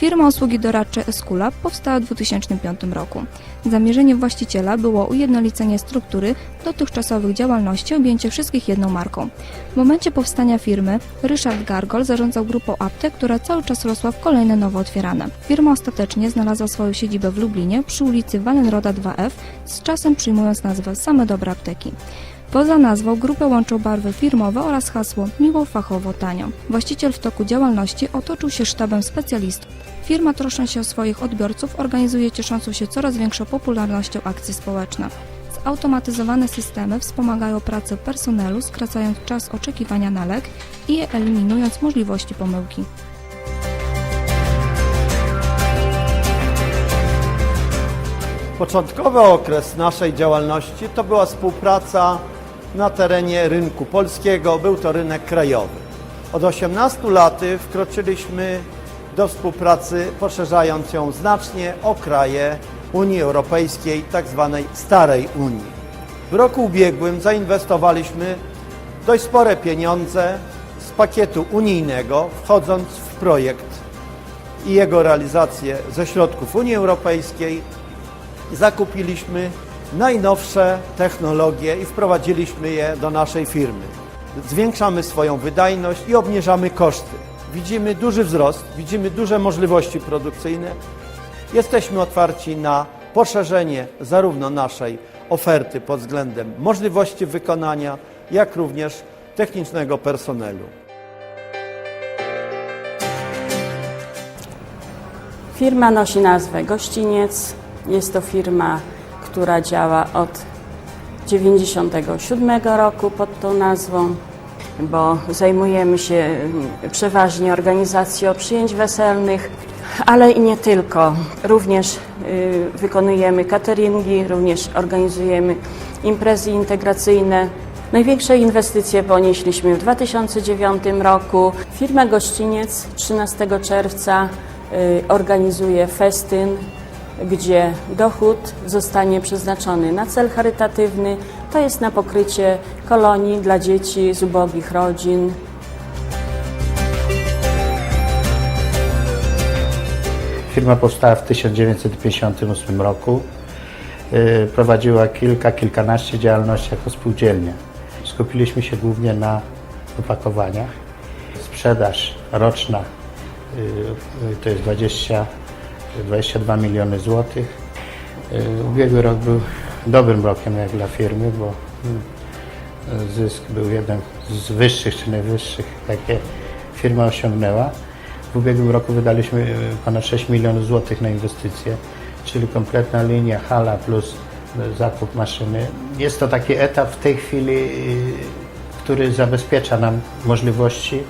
Firma usługi doradcze Esculap powstała w 2005 roku. Zamierzeniem właściciela było ujednolicenie struktury dotychczasowych działalności, objęcie wszystkich jedną marką. W momencie powstania firmy Ryszard Gargol zarządzał grupą aptek, która cały czas rosła w kolejne nowo otwierane. Firma ostatecznie znalazła swoją siedzibę w Lublinie przy ulicy Walenroda 2F, z czasem przyjmując nazwę Same Dobre Apteki. Poza nazwą grupę łączą barwy firmowe oraz hasło miło, fachowo, tanio. Właściciel w toku działalności otoczył się sztabem specjalistów. Firma troszcząc się o swoich odbiorców organizuje cieszącą się coraz większą popularnością akcje społeczne. Zautomatyzowane systemy wspomagają pracę personelu, skracając czas oczekiwania na lek i eliminując możliwości pomyłki. Początkowy okres naszej działalności to była współpraca na terenie rynku polskiego, był to rynek krajowy. Od 18 lat wkroczyliśmy do współpracy, poszerzając ją znacznie o kraje Unii Europejskiej, tak zwanej Starej Unii. W roku ubiegłym zainwestowaliśmy dość spore pieniądze z pakietu unijnego, wchodząc w projekt i jego realizację ze środków Unii Europejskiej zakupiliśmy najnowsze technologie i wprowadziliśmy je do naszej firmy. Zwiększamy swoją wydajność i obniżamy koszty. Widzimy duży wzrost, widzimy duże możliwości produkcyjne. Jesteśmy otwarci na poszerzenie zarówno naszej oferty pod względem możliwości wykonania, jak również technicznego personelu. Firma nosi nazwę Gościniec. Jest to firma, która działa od 97 roku pod tą nazwą, bo zajmujemy się mm, przeważnie organizacją przyjęć weselnych, ale i nie tylko. Również y, wykonujemy cateringi, również organizujemy imprezy integracyjne. Największe inwestycje ponieśliśmy w 2009 roku. Firma Gościniec 13 czerwca y, organizuje festyn gdzie dochód zostanie przeznaczony na cel charytatywny, to jest na pokrycie kolonii dla dzieci z ubogich rodzin. Firma powstała w 1958 roku. Y, Prowadziła kilka, kilkanaście działalności jako spółdzielnia. Skupiliśmy się głównie na opakowaniach. Sprzedaż roczna y, y, to jest 20, 22 miliony złotych. Y, Ubiegły rok był dobrym rokiem jak dla firmy, bo y, zysk był jeden z wyższych czy najwyższych, jakie firma osiągnęła. W ubiegłym roku wydaliśmy y, ponad 6 milionów złotych na inwestycje, czyli kompletna linia hala plus zakup maszyny. Jest to taki etap w tej chwili, który zabezpiecza nam możliwości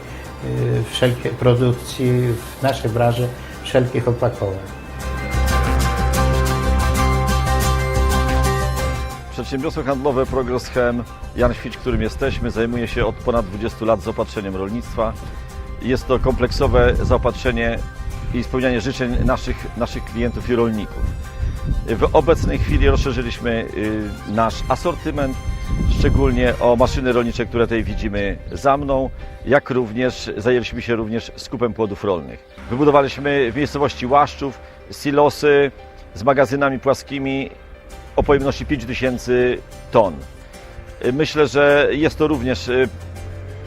wszelkiej produkcji w naszej branży wszelkich opakowań. Przedsiębiorstwo handlowe Progress Chem, Jan Świć, którym jesteśmy, zajmuje się od ponad 20 lat zaopatrzeniem rolnictwa. Jest to kompleksowe zaopatrzenie i spełnianie życzeń naszych, naszych klientów i rolników. W obecnej chwili rozszerzyliśmy y, nasz asortyment, szczególnie o maszyny rolnicze, które tutaj widzimy za mną, jak również zajęliśmy się również skupem płodów rolnych. Wybudowaliśmy w miejscowości Łaszczów silosy z magazynami płaskimi o pojemności 5000 ton. Myślę, że jest to również y,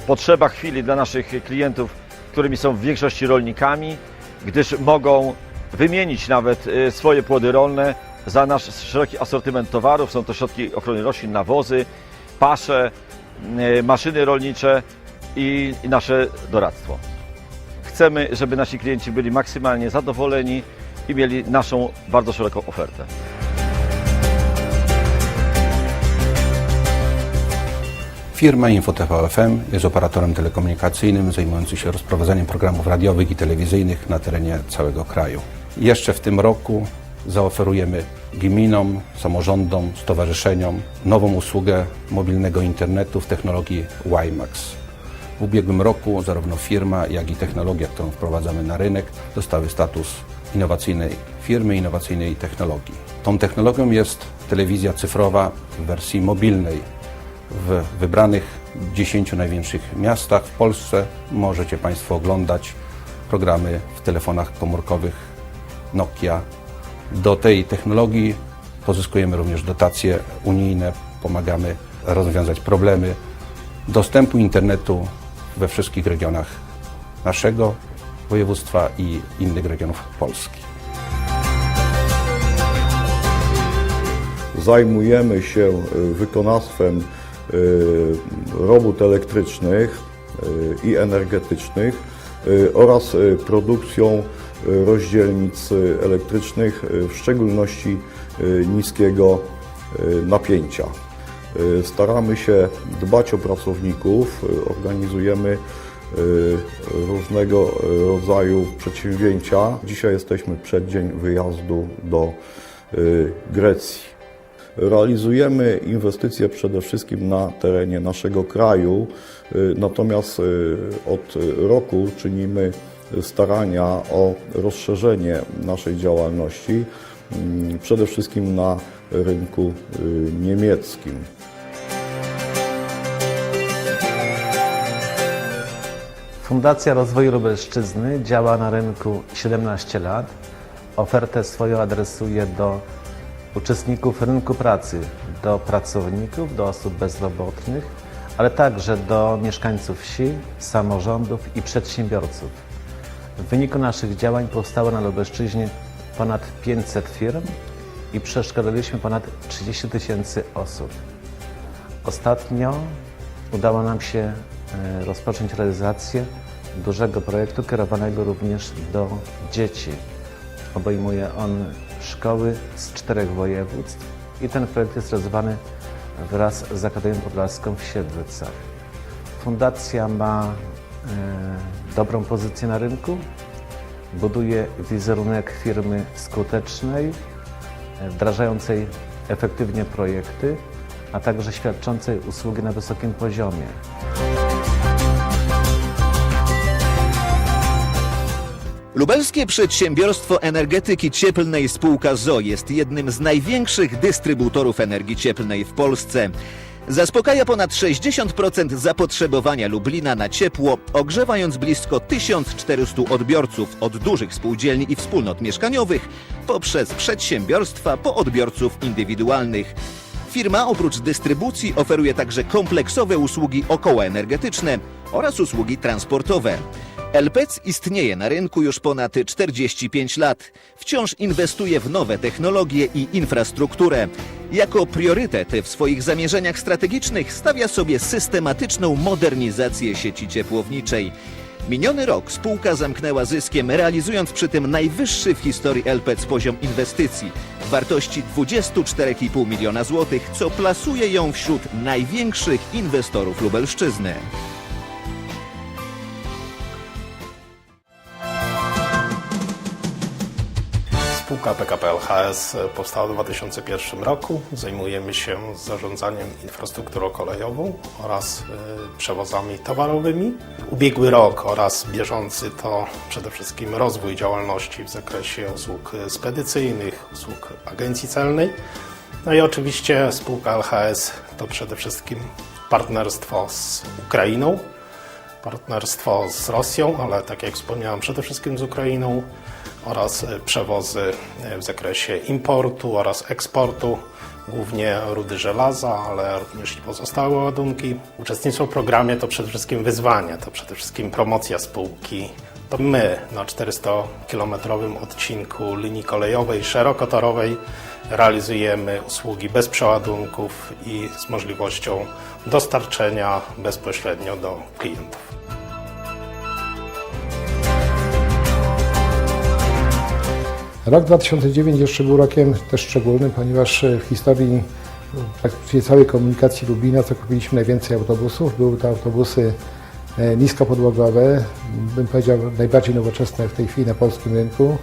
potrzeba chwili dla naszych klientów, którymi są w większości rolnikami, gdyż mogą wymienić nawet y, swoje płody rolne za nasz szeroki asortyment towarów. Są to środki ochrony roślin, nawozy, pasze, y, maszyny rolnicze i nasze doradztwo. Chcemy, żeby nasi klienci byli maksymalnie zadowoleni i mieli naszą bardzo szeroką ofertę. Firma InfoTV FM jest operatorem telekomunikacyjnym zajmującym się rozprowadzaniem programów radiowych i telewizyjnych na terenie całego kraju. Jeszcze w tym roku zaoferujemy gminom, samorządom, stowarzyszeniom nową usługę mobilnego internetu w technologii WiMAX. W ubiegłym roku zarówno firma, jak i technologia, którą wprowadzamy na rynek, dostały status innowacyjnej firmy, innowacyjnej technologii. Tą technologią jest telewizja cyfrowa w wersji mobilnej, w wybranych 10 największych miastach w Polsce możecie Państwo oglądać programy w telefonach komórkowych Nokia. Do tej technologii pozyskujemy również dotacje unijne, pomagamy rozwiązać problemy dostępu internetu we wszystkich regionach naszego województwa i innych regionów Polski. Zajmujemy się y, wykonawstwem y, robót elektrycznych y, i energetycznych oraz produkcją rozdzielnic y, elektrycznych, y, w szczególności y, niskiego napięcia. Staramy się dbać o pracowników, organizujemy różnego rodzaju przedsięwzięcia. Dzisiaj jesteśmy przed dzień wyjazdu do Grecji. Realizujemy inwestycje przede wszystkim na terenie naszego kraju, natomiast od roku czynimy starania o rozszerzenie naszej działalności, mm, przede wszystkim na rynku y, niemieckim. Fundacja Rozwoju Lubelszczyzny działa na rynku 17 lat. Ofertę swoją adresuje do uczestników rynku pracy, do pracowników, do osób bezrobotnych, ale także do mieszkańców wsi, samorządów i przedsiębiorców. W wyniku naszych działań powstało na Lubelszczyźnie ponad 500 firm i przeszkoliliśmy ponad 30 tysięcy osób. Ostatnio udało nam się e, rozpocząć realizację dużego projektu kierowanego również do dzieci. Obejmuje on szkoły z czterech województw i ten projekt jest realizowany wraz z Akademią Podlaską w Siedlcach. Fundacja ma dobrą pozycję na rynku, buduje wizerunek firmy skutecznej, e, wdrażającej efektywnie projekty, a także świadczącej usługi na wysokim poziomie. Lubelskie Przedsiębiorstwo Energetyki Cieplnej spółka ZO jest jednym z największych dystrybutorów energii cieplnej w Polsce. Zaspokaja ponad 60% zapotrzebowania Lublina na ciepło, ogrzewając blisko 1400 odbiorców od dużych spółdzielni i wspólnot mieszkaniowych poprzez przedsiębiorstwa po odbiorców indywidualnych. Firma oprócz dystrybucji oferuje także kompleksowe usługi okołoenergetyczne oraz usługi transportowe. LPC istnieje na rynku już ponad 45 lat. Wciąż inwestuje w nowe technologie i infrastrukturę. Jako priorytet w swoich zamierzeniach strategicznych stawia sobie systematyczną modernizację sieci ciepłowniczej. Miniony rok spółka zamknęła zyskiem, realizując przy tym najwyższy w historii LPC poziom inwestycji w wartości 24,5 miliona złotych, co plasuje ją wśród największych inwestorów Lubelszczyzny. Spółka PKP LHS powstała w 2001 roku. Zajmujemy się zarządzaniem infrastrukturą kolejową oraz y, przewozami towarowymi. Ubiegły rok oraz bieżący to przede wszystkim rozwój działalności w zakresie usług spedycyjnych, usług agencji celnej. No i oczywiście spółka LHS to przede wszystkim partnerstwo z Ukrainą, partnerstwo z Rosją, ale tak jak wspomniałem, przede wszystkim z Ukrainą oraz e, przewozy e, w zakresie importu oraz eksportu, głównie rudy żelaza, ale również i pozostałe ładunki. Uczestnictwo w programie to przede wszystkim wyzwanie, to przede wszystkim promocja spółki. To my na 400-kilometrowym odcinku linii kolejowej szerokotorowej realizujemy usługi bez przeładunków i z możliwością dostarczenia bezpośrednio do klientów. Rok 2009 jeszcze był rokiem też szczególnym, ponieważ w historii praktycznie całej komunikacji Lublina zakupiliśmy najwięcej autobusów. Były to autobusy e, niskopodłogowe, bym powiedział najbardziej nowoczesne w tej chwili na polskim rynku.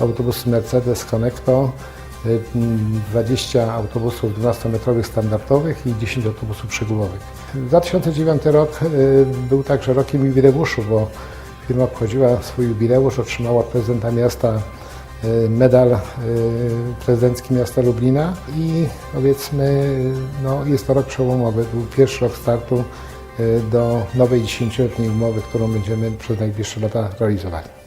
Autobusy Mercedes Connecto, e, m, 20 autobusów 12-metrowych standardowych i 10 autobusów przegubowych. 2009 rok e, był także rokiem jubileuszu, bo firma obchodziła swój jubileusz, otrzymała prezydenta miasta e, medal e, prezydencki miasta Lublina i powiedzmy, no, jest to rok przełomowy, był pierwszy rok startu e, do nowej 10-letniej umowy, którą będziemy przez najbliższe lata realizowali.